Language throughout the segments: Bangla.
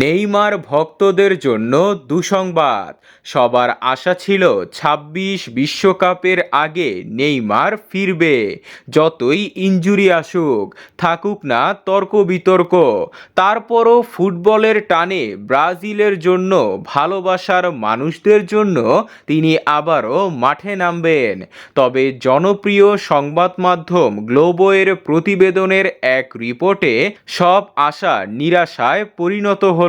নেইমার ভক্তদের জন্য দুঃসংবাদ। সবার আশা ছিল ছাব্বিশ বিশ্বকাপের আগে নেইমার ফিরবে। যতই ইনজুরি আসুক, থাকুক না তর্ক বিতর্ক, তারপরও ফুটবলের টানে ব্রাজিলের জন্য ভালোবাসার মানুষদের জন্য তিনি আবারও মাঠে নামবেন। তবে জনপ্রিয় সংবাদ মাধ্যম গ্লোবোয়ের প্রতিবেদনের এক রিপোর্টে সব আশা নিরাশায় পরিণত হলো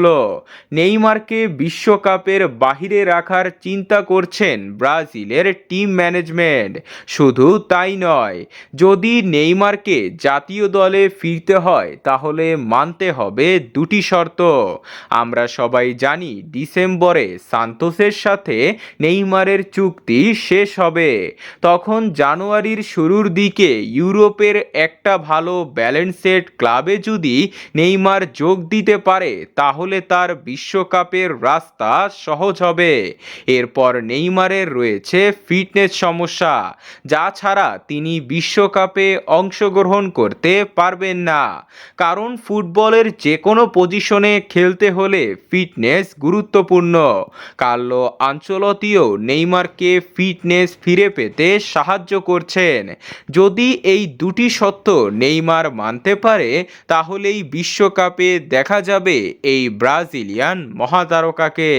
নেইমারকে বিশ্বকাপের বাহিরে রাখার চিন্তা করছেন ব্রাজিলের টিম ম্যানেজমেন্ট। শুধু তাই নয়, যদি নেইমারকে জাতীয় দলে ফিরতে হয়, তাহলে মানতে হবে দুটি শর্ত। আমরা সবাই জানি ডিসেম্বরে সান্তোসের সাথে নেইমারের চুক্তি শেষ হবে। তখন জানুয়ারির শুরুর দিকে ইউরোপের একটা ভালো ব্যালেন্সেড ক্লাবে যদি নেইমার যোগ দিতে পারে তাহলে তার বিশ্বকাপের রাস্তা সহজ হবে। এরপর নেইমারের রয়েছে ফিটনেস সমস্যা, যা ছাড়া তিনি বিশ্বকাপে অংশগ্রহণ করতে পারবেন না। কারণ ফুটবলের যে কোনো পজিশনে খেলতে হলে ফিটনেস গুরুত্বপূর্ণ। কার্লো আঞ্চলতিও নেইমারকে ফিটনেস ফিরে পেতে সাহায্য করছেন। যদি এই দুটি সত্য নেইমার মানতে পারে, তাহলেই বিশ্বকাপে দেখা যাবে এই ব্রাজিলিয়ান মহাতারকাকে।